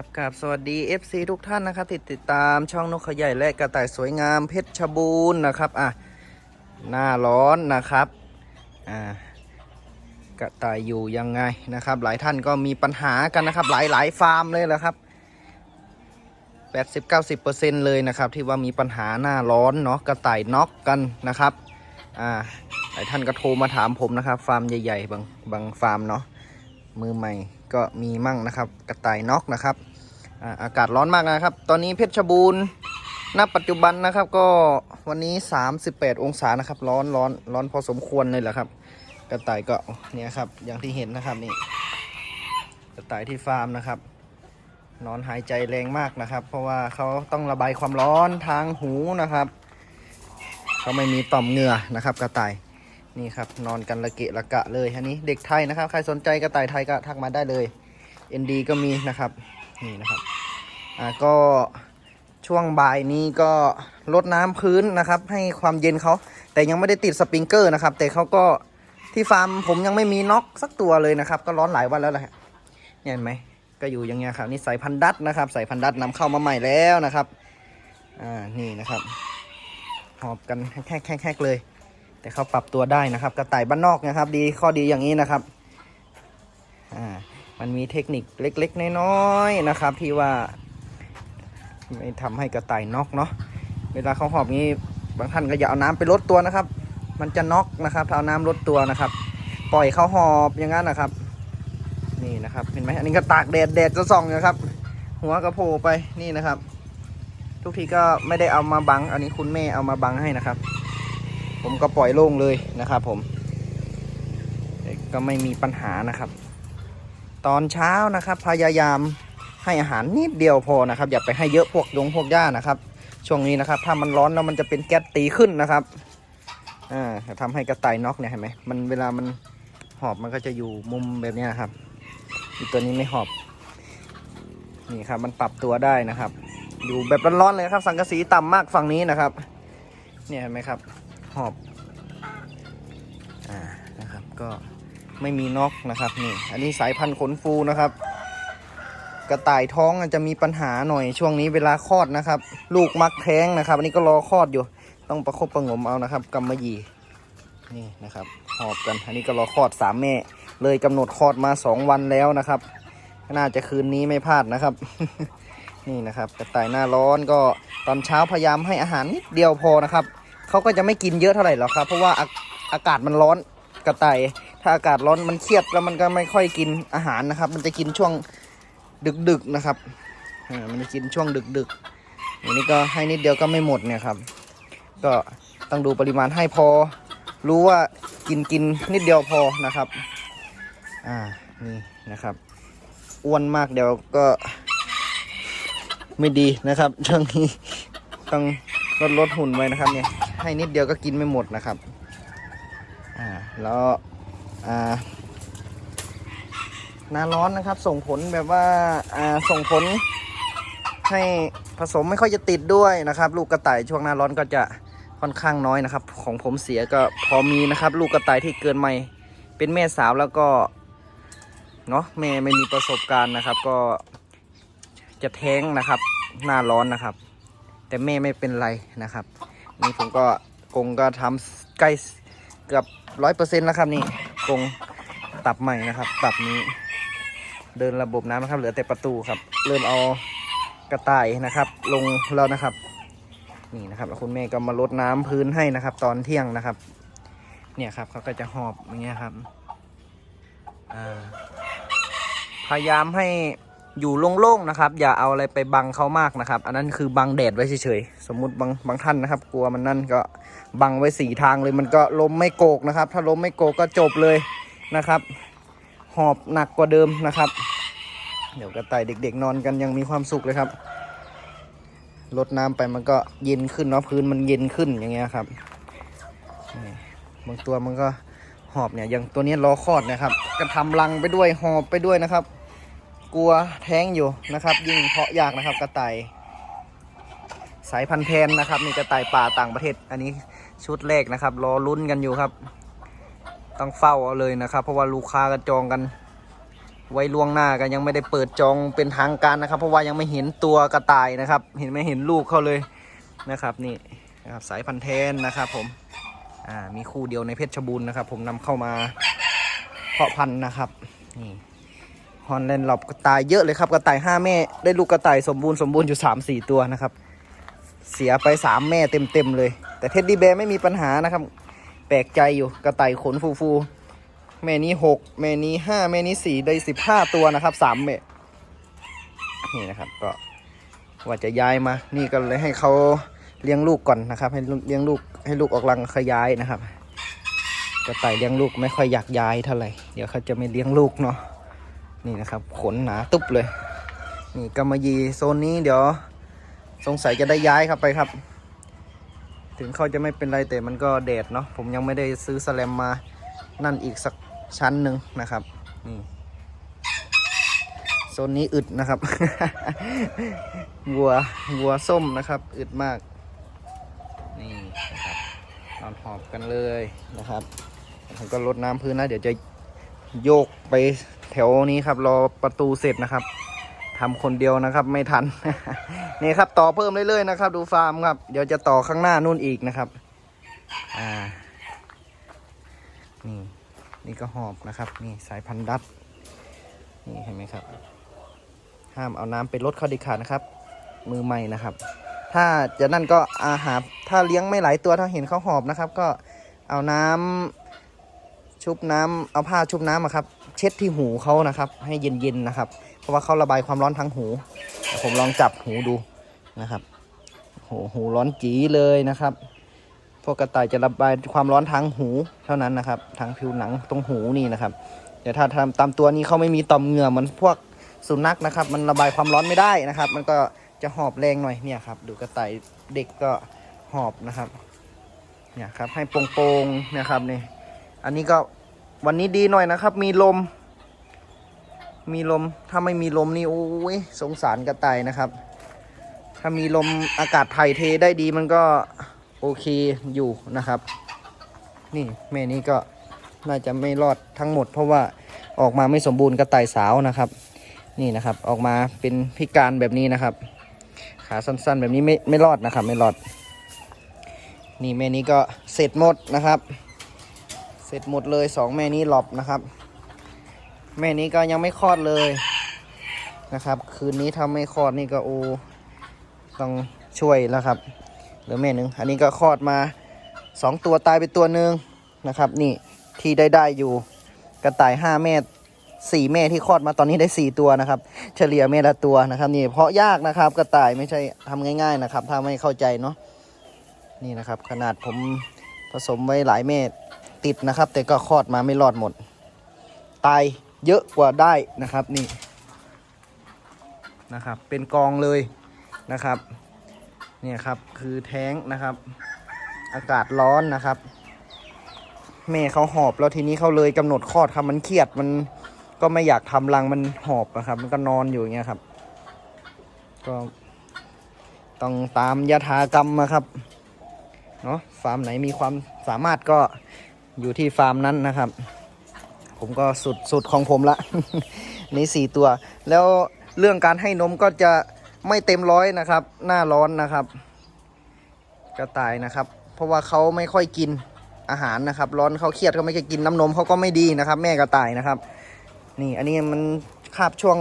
ครับกับสวัสดี FC ทุกท่านนะครับติดติดตามช่องนกเขาใหญ่และกระต่ายสวยงามเพชรชบูรณ์นะครับอะหน้าร้อนนะครับอ่ากระต่ายอยู่ยังไงนะครับ หลายท่านก็มีปัญหากันนะครับหลายหลายฟาร์มเลยแหละครับ 80-90%เลยนะครับที่ว่ามีปัญหาหน้าร้อนเนาะกระต่ายน็อกกันนะครับอ่าหลายท่านก็โทรมาถามผมนะครับ ฟาร์มใหญ่ๆบางบางฟาร์มเนาะมือใหม่ก็มีมั่งนะครับ กระต่ายน็อกนะครับ อาอากาศร้อนมากนะครับ ตอนนี้เพชรบูรณ์ณปัจจุบันนะครับก็วันนี้ 38 องศานะครับ ร้อนร้อนร้อนพอสมควรเลยแหละครับ กระต่ายก็เนี่ยครับอย่างที่เห็นนะครับนี่กระต่ายที่ฟาร์มนะครับ นอนหายใจแรงมากนะครับ เพราะว่าเขาต้องระบายความร้อนทางหูนะครับเขาไม่มีต่อมเหงื่อนะครับ กระต่ายนี่ครับนอนกันระเกะระกะเลยอันนี้เด็กไทยนะครับ ใครสนใจกระต่ายไทยก็ทักมาได้เลย ND ก็มีนะครับ นี่นะครับอ่าก็ช่วงบ่ายนี้ก็ลดน้ำพื้นนะครับ ให้ความเย็นเขาแต่ยังไม่ได้ติดสปริงเกอร์นะครับ แต่เขาก็ที่ฟาร์มผมยังไม่มีน็อกสักตัวเลยนะครับ ก็ร้อนหลายวันแล้วแหละเห็นไหมก็อยู่อย่างเงี้ยครับนี่สายพันธุ์ดัตนะครับสายพันธุ์ดัตนำเข้ามาใหม่แล้วนะครับอ่านี่นะครับ หอบกันแค่แค่เลย แต่เขาปรับตัวได้นะครับ กระต่ายบ้านนอกนะครับ ดีข้อดีอย่างนี้นะครับอ่า มันมีเทคนิคเล็กๆ น้อยๆนะครับ ที่ว่า ไม่ทำให้กระต่ายน็อกเนาะเวลาเขาหอบงี้ บางท่านก็อย่าเอาน้ำไปลดตัวนะครับ มันจะน็อกนะครับเอาน้ำลดตัวนะครับ ปล่อยเขาหอบอย่างนั้นนะครับ นี่นะครับเห็นไหมอันนี้ก็ตากแดดแดดจะส่องนะครับ หัวกระโผล่ไปนี่นะครับ ทุกทีก็ไม่ได้เอามาบัง อันนี้คุณแม่เอามาบังให้นะครับ ผมก็ปล่อยโล่งเลยนะครับ ผมก็ไม่มีปัญหานะครับ ตอนเช้านะครับ พยายามให้อาหารนิดเดียวพอนะครับ อย่าไปให้เยอะพวกยงพวกหญ้านะครับ ช่วงนี้นะครับ ถ้ามันร้อนแล้วมันจะเป็นแก๊สตีขึ้นนะครับอ่าทำให้กระต่ายน็อกเนี่ยเห็นไหมมันเวลามันหอบมันก็จะอยู่มุมแบบนี้นะครับอีตัวนี้ไม่หอบนี่ครับมันปรับตัวได้นะครับ อยู่แบบร้อนๆเลยครับ สังกะสีต่ำมากฝั่งนี้นะครับ เนี่ยเห็นไหมครับ หอบอ่านะครับก็ ไม่มีน็อกนะครับนี่อันนี้สายพันธุ์ขนฟูนะครับ กระต่ายท้องอาจจะมีปัญหาหน่อยช่วงนี้เวลาคลอดนะครับ ลูกมักแท้งนะครับ อันนี้ก็รอคลอดอยู่ ต้องประคบประงมเอานะครับกำมะหยี่นี่นะครับหอบกันอันนี้ก็รอคลอดสามแม่ เลยกำหนดคลอดมาสองวันแล้วนะครับ น่าจะคืนนี้ไม่พลาดนะครับ นี่นะครับกระต่ายหน้าร้อนก็ตอนเช้าพยายามให้อาหารนิดเดียวพอนะครับเขาก็จะไม่กินเยอะเท่าไหร่หรอกครับ เพราะว่าอากาศมันร้อนกระต่าย ถ้าอากาศร้อนมันเครียดแล้วมันก็ไม่ค่อยกินอาหารนะครับ มันจะกินช่วงดึกๆนะครับอ่ามันจะกินช่วงดึกๆอย่างนี้ก็ให้นิดเดียวก็ไม่หมดเนี่ยครับ ก็ต้องดูปริมาณให้พอ รู้ว่ากินกินนิดเดียวพอนะครับ อ่านี่นะครับอ้วนมากเดี๋ยวก็ ไม่ดีนะครับช่วงนี้ต้องลดลดหุ่นไว้นะครับเนี่ยให้นิดเดียวก็กินไม่หมดนะครับ อ่า แล้ว หน้าร้อนนะครับ ส่งผลแบบว่าส่งผลให้ผสมไม่ค่อยจะติดด้วยนะครับ ลูกกระต่ายช่วงหน้าร้อนก็จะค่อนข้างน้อยนะครับ ของผมเสียก็พอมีนะครับ ลูกกระต่ายที่เกินไม่เป็นแม่สาวแล้วก็เนาะแม่ไม่มีประสบการณ์นะครับ ก็จะแท้งนะครับ หน้าร้อนนะครับ แต่แม่ไม่เป็นไรนะครับ นี่ผมก็กงก็ทำใกล้เกือบร้อยเปอร์เซ็นต์แล้วครับนี่ กรงตับใหม่นะครับ ตับนี้ เดินระบบน้ำนะครับ เหลือแต่ประตูครับ เริ่มเอากระต่ายนะครับ ลงแล้วนะครับ นี่นะครับคุณแม่ก็มาลดน้ำพื้นให้นะครับ ตอนเที่ยงนะครับ เนี่ยครับเขาก็จะหอบอย่างเงี้ยครับพยายามให้ อยู่โล่งๆนะครับ อย่าเอาอะไรไปบังเขามากนะครับ อันนั้นคือบังแดดไว้เฉยๆ สมมุติบางบางท่านนะครับ กลัวมันนั่นก็บังไว้สีทางเลย มันก็ล้มไม่โกกนะครับ ถ้าล้มไม่โกกก็จบเลยนะครับ หอบหนักกว่าเดิมนะครับ เดี๋ยวกระต่ายเด็ก ๆ นอนกันยังมีความสุขเลยครับลดน้ำไปมันก็เย็นขึ้นเนาะพื้นมันเย็นขึ้นอย่างเงี้ยครับบางตัวมันก็หอบเนี่ยอย่างตัวนี้ล้อคลอดนะครับ ก็ทำรังไปด้วยหอบไปด้วยนะครับ กลัวแท้งอยู่นะครับ ยิ่งเพาะยากนะครับกระต่าย สายพันธุ์แพนนะครับนี่กระต่ายป่าต่างประเทศ อันนี้ชุดแรกนะครับ รอลุ้นกันอยู่ครับ ต้องเฝ้าเอาเลยนะครับ เพราะว่าลูกค้าก็จองกัน ไว้ล่วงหน้ากันยังไม่ได้เปิดจองเป็นทางการนะครับ เพราะว่ายังไม่เห็นตัวกระต่ายนะครับ เห็นไม่เห็นลูกเขาเลยนะครับนี่นะครับสายพันธุ์แทนนะครับผมอ่ามีคู่เดียวในเพชรบูรณ์นะครับ ผมนำเข้ามาเพาะพันธุ์นะครับนี่ ฮอนแลนด์หลอบกระต่ายเยอะเลยครับกระต่ายห้าแม่ ได้ลูกกระต่ายสมบูรณ์สมบูรณ์อยู่สามสี่ตัวนะครับ เสียไปสามแม่เต็มเต็มเลย แต่เท็ดดี้แบร์ไม่มีปัญหานะครับ แปลกใจอยู่กระต่ายขนฟูๆแม่นี้หกแม่นี้ห้าแม่นี้สี่ได้สิบห้าตัวนะครับสามแม่นี่นะครับก็ว่าจะย้ายมา นี่ก็เลยให้เขาเลี้ยงลูกก่อนนะครับ ให้เลี้ยงลูกให้ลูกออกรังขยายนะครับกระต่ายเลี้ยงลูกไม่ค่อยอยากย้ายเท่าไหร่เดี๋ยวเขาจะไม่เลี้ยงลูกเนาะ นี่นะครับ ขนหนาตุ๊บเลย นี่กำมะยีโซนนี้เดี๋ยว สงสัยจะได้ย้ายครับไปครับ ถึงเขาจะไม่เป็นไรแต่มันก็แดดเนาะผมยังไม่ได้ซื้อสแลมมานั่นอีกสักชั้นหนึ่งนะครับนี่โซนนี้อึดนะครับวัววัวส้มนะครับ อึดมาก นี่นะครับนอนหอบกันเลยนะครับผมก็ลดน้ำพื้นนะเดี๋ยวจะโยกไป แถวนี้ครับรอประตูเสร็จนะครับทำคนเดียวนะครับ ไม่ทันนี่ครับต่อเพิ่มเรื่อยๆนะครับ ดูฟาร์มครับเดี๋ยวจะต่อข้างหน้านู่นอีกนะครับอ่านี่นี่ก็หอบนะครับนี่สายพันธุ์ดัตนี่เห็นไหมครับ ห้ามเอาน้ำไปลดเข้าดิขาดนะครับ มือใหม่นะครับ ถ้าจะนั่นก็อาหารถ้าเลี้ยงไม่หลายตัวถ้าเห็นเขาหอบนะครับ ก็เอาน้ำ ชุบน้ำเอาผ้าชุบน้ำอะครับ เช็ดที่หูเขานะครับ ให้เย็นๆนะครับ เพราะว่าเขาระบายความร้อนทั้งหู ผมลองจับหูดูนะครับโหหูร้อนจีเลยนะครับ พวกกระต่ายจะระบายความร้อนทางหูเท่านั้นนะครับ ทางผิวหนังตรงหูนี่นะครับแต่ถ้าทำตามตัวนี้เขาไม่มีต่อมเหงื่อเหมือนพวกสุนัขนะครับ มันระบายความร้อนไม่ได้นะครับ มันก็จะหอบแรงหน่อยเนี่ยครับดูกระต่ายเด็กก็หอบนะครับเนี่ยครับให้โปร่งๆนะครับนี่อันนี้ก็ วันนี้ดีหน่อยนะครับ มีลม มีลม ถ้าไม่มีลมนี่โอ้ยสงสารกระต่ายนะครับ ถ้ามีลมอากาศถ่ายเทได้ดีมันก็โอเคอยู่นะครับ นี่แม่นี้ก็น่าจะไม่รอดทั้งหมด เพราะว่าออกมาไม่สมบูรณ์กระต่ายสาวนะครับ นี่นะครับออกมาเป็นพิการแบบนี้นะครับ ขาสั้นๆ แบบนี้ไม่ไม่รอดนะครับ ไม่รอด นี่แม่นี้ก็เสร็จหมดนะครับ เสร็จหมดเลยสองแม่นี้หลบนะครับ แม่นี้ก็ยังไม่คลอดเลยนะครับ คืนนี้ถ้าไม่คลอดนี่ก็โอต้องช่วยแล้วครับเหลือแม่หนึ่งอันนี้ก็คลอดมาสองตัวตายไปตัวหนึ่งนะครับ นี่ที่ได้ได้อยู่กระต่ายห้าแม่สี่แม่ที่คลอดมาตอนนี้ได้สี่ตัวนะครับ เฉลี่ยแม่ละตัวนะครับ นี่เพาะยากนะครับกระต่ายไม่ใช่ทำง่าย ๆนะครับ ถ้าไม่เข้าใจเนาะนี่นะครับ ขนาดผมผสมไว้หลายแม่ ติดนะครับ แต่ก็คลอดมาไม่รอดหมด ตายเยอะกว่าได้นะครับนี่นะครับ เป็นกองเลยนะครับเนี่ยครับคือแท้งนะครับ อากาศร้อนนะครับแม่เขาหอบแล้วทีนี้เขาเลยกำหนดคลอดครับมันเครียดมันก็ไม่อยากทำรังมันหอบนะครับ มันก็นอนอยู่อย่างเงี้ยครับ ก็ต้องตามยถากรรมนะครับเนาะฟาร์มไหนมีความสามารถก็ อยู่ที่ฟาร์มนั้นนะครับ ผมก็สุดสุดของผมละ นี่สี่ตัว แล้วเรื่องการให้นมก็จะไม่เต็มร้อยนะครับ หน้าร้อนนะครับ กระต่ายนะครับ เพราะว่าเขาไม่ค่อยกินอาหารนะครับ ร้อนเขาเครียดเขาไม่ค่อยกินน้ำนมเขาก็ไม่ดีนะครับ แม่กระต่ายนะครับ นี่อันนี้มันคาบช่วง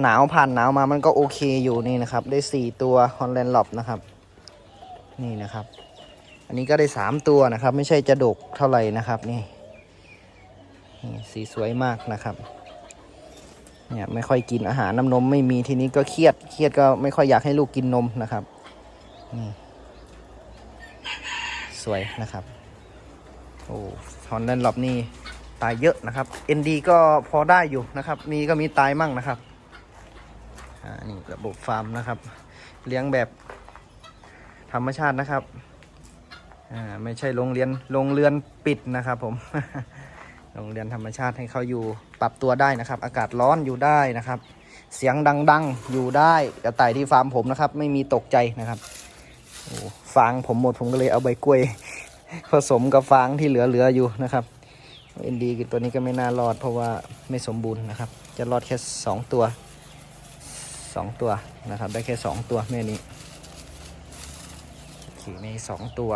หนาวผ่านหนาวมามันก็โอเคอยู่นี่นะครับ ได้สี่ตัวฮอลแลนด์หลบนะครับ นี่นะครับ อันนี้ก็ได้สามตัวนะครับ ไม่ใช่จะดกเท่าไหร่นะครับนี่สีสวยมากนะครับเนี่ยไม่ค่อยกินอาหารน้ำนมไม่มีทีนี้ก็เครียดเครียดก็ไม่ค่อยอยากให้ลูกกินนมนะครับนี่สวยนะครับโอ้ฮอนแลนด์หลบนี่ตายเยอะนะครับ ND ก็พอได้อยู่นะครับ มีก็มีตายมั่งนะครับอ่านี่ระบบฟาร์มนะครับ เลี้ยงแบบธรรมชาตินะครับ อ่าไม่ใช่โรงเรียนโรงเรือนปิดนะครับผม โรงเรียนธรรมชาติให้เขาอยู่ปรับตัวได้นะครับ อากาศร้อนอยู่ได้นะครับ เสียงดังๆอยู่ได้กระต่ายที่ฟาร์มผมนะครับ ไม่มีตกใจนะครับโอ้ฟางผมหมดผมก็เลยเอาใบกล้วย ผสมกับฟางที่เหลือๆอยู่นะครับเอ็นดีตัวนี้ก็ไม่น่ารอดเพราะว่าไม่สมบูรณ์นะครับ จะรอดแค่สองตัวสองตัวนะครับ ได้แค่สองตัวแม่นี้ขี่ไม่สองตัว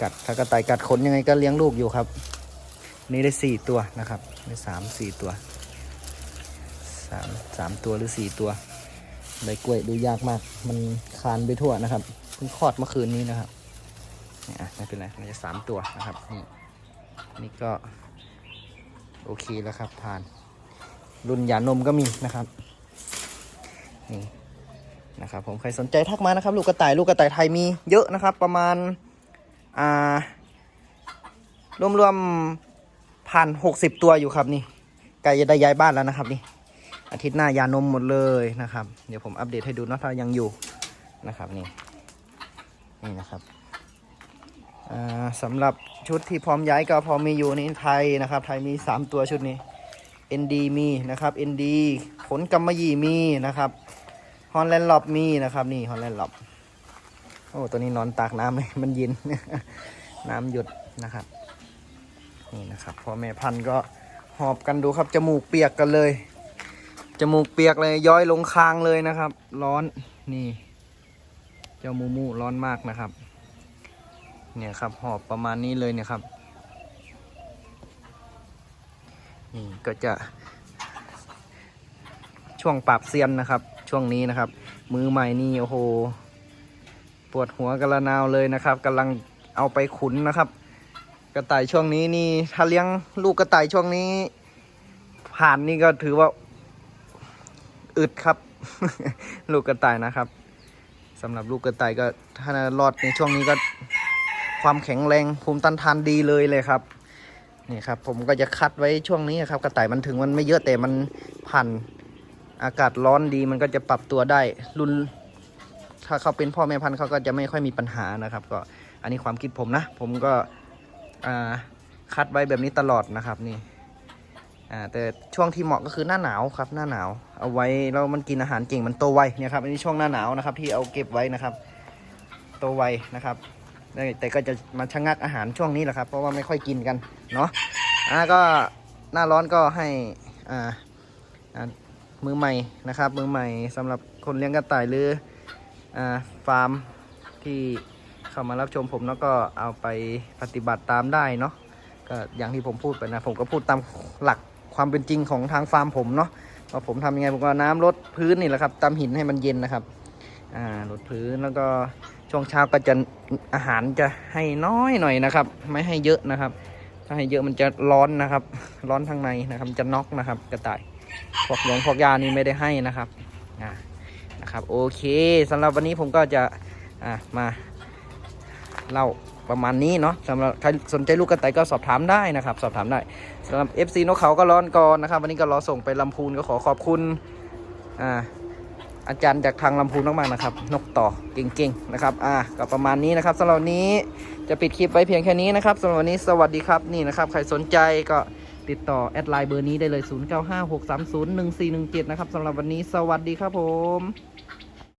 กัดถ้ากระต่ายกัดขนยังไงก็เลี้ยงลูกอยู่ครับ นี่ได้สี่ตัวนะครับได้สามสี่ตัวสามสามตัวหรือสี่ตัวใบกล้วยดูยากมาก มันคานไปทั่วนะครับเพิ่งคลอดเมื่อคืนนี้นะครับนี่อะไม่เป็นไรมันจะสามตัวนะครับนี่นี่ก็โอเคแล้วครับผ่าน รุ่นหยานมก็มีนะครับนี่นะครับผมใครสนใจทักมานะครับ ลูกกระต่ายลูกกระต่ายไทยมีเยอะนะครับ ประมาณ อ่ารวมๆพันหกสิบตัวอยู่ครับนี่ใกล้จะได้ย้ายบ้านแล้วนะครับนี่อาทิตย์หน้ายานมหมดเลยนะครับ เดี๋ยวผมอัปเดตให้ดูนาะถ้ายังอยู่นะครับนี่นี่นะครับอ่าสำหรับชุดที่พร้อมย้ายก็พอมีอยู่นี่ไทยนะครับ ไทยมี 3 ตัวชุดนี้ ND มีนะครับ ND ขนกำมะหยี่มีนะครับฮอนแลนด์ล็อบมีนะครับนี่ฮอนแลนด์ล็อบ โอ้ตัวนี้นอนตากน้ำเลยมันเย็น น้ำหยดนะครับ นี่นะครับพ่อแม่พันธุ์ก็หอบกันดูครับ จมูกเปียกกันเลย จมูกเปียกเลยย้อยลงคางเลยนะครับ ร้อนนี่ เจ้ามูมูร้อนมากนะครับ เนี่ยครับหอบประมาณนี้เลยเนี่ยครับนี่ก็จะ ช่วงปราบเซียนนะครับ ช่วงนี้นะครับ มือใหม่นี่โอ้โห ปวดหัวกระนาวเลยนะครับกำลังเอาไปขุนนะครับ กระต่ายช่วงนี้นี่ถ้าเลี้ยงลูกกระต่ายช่วงนี้ ผ่านนี่ก็ถือว่าอึดครับ ลูกกระต่ายนะครับสำหรับลูกกระต่ายก็ถ้ารอดในช่วงนี้ก็ความแข็งแรงภูมิต้านทานดีเลยเลยครับนี่ครับผมก็จะคัดไว้ช่วงนี้ครับ กระต่ายมันถึงมันไม่เยอะแต่มันผ่านอากาศร้อนดีมันก็จะปรับตัวได้ รุน ถ้าเขาเป็นพ่อแม่พันธุ์เขาก็จะไม่ค่อยมีปัญหานะครับ ก็อันนี้ความคิดผมนะ ผมก็อ่าคัดไว้แบบนี้ตลอดนะครับนี่แต่ช่วงที่เหมาะก็คือหน้าหนาวครับ หน้าหนาว เอาไว้แล้วมันกินอาหารเก่งมันโตไวเนี่ยครับอันนี้ช่วงหน้าหนาวนะครับ ที่เอาเก็บไว้นะครับ โตไวนะครับแต่ก็จะมาชะงักอาหารช่วงนี้แหละครับ เพราะว่าไม่ค่อยกินกันเนาะอ่าก็หน้าร้อนก็ให้อ่ามือใหม่นะครับ มือใหม่สำหรับคนเลี้ยงกระต่ายหรือ ฟาร์มที่เข้ามารับชมผมแล้วก็เอาไปปฏิบัติตามได้เนาะก็อย่างที่ผมพูดไปนะผมก็พูดตามหลักความเป็นจริงของทางฟาร์มผมเนาะว่าผมทำยังไงผมก็น้ำลดพื้นนี่แหละครับตามหินให้มันเย็นนะครับอ่าลดพื้นแล้วก็ช่วงเช้าก็จะอาหารจะให้น้อยหน่อยนะครับ ไม่ให้เยอะนะครับ ถ้าให้เยอะมันจะร้อนนะครับ ร้อนทางในนะครับจะน็อกนะครับ กระต่ายพวกยงพวกยานี่ไม่ได้ให้นะครับอ่า นะครับโอเคสำหรับวันนี้ผมก็จะอ่ามาเล่าประมาณนี้เนาะสำหรับใครสนใจลูกกระต่ายก็สอบถามได้นะครับ สอบถามได้สำหรับ FC นกเขาก็ร้อนก่อนนะครับ วันนี้ก็รอส่งไปลำพูนก็ขอขอบคุณอ่าอาจารย์จากทางลำพูนมากๆนะครับ นกต่อเก่งๆนะครับอ่าก็ประมาณนี้นะครับสำหรับนนี้จะปิดคลิปไว้เพียงแค่นี้นะครับสำหรับวันนี้สวัสดีครับนี่นะครับ ใครสนใจก็ติดต่อแอดไลน์เบอร์นี้ได้เลย 0956301417 นะครับสำหรับวันนี้สวัสดีครับผม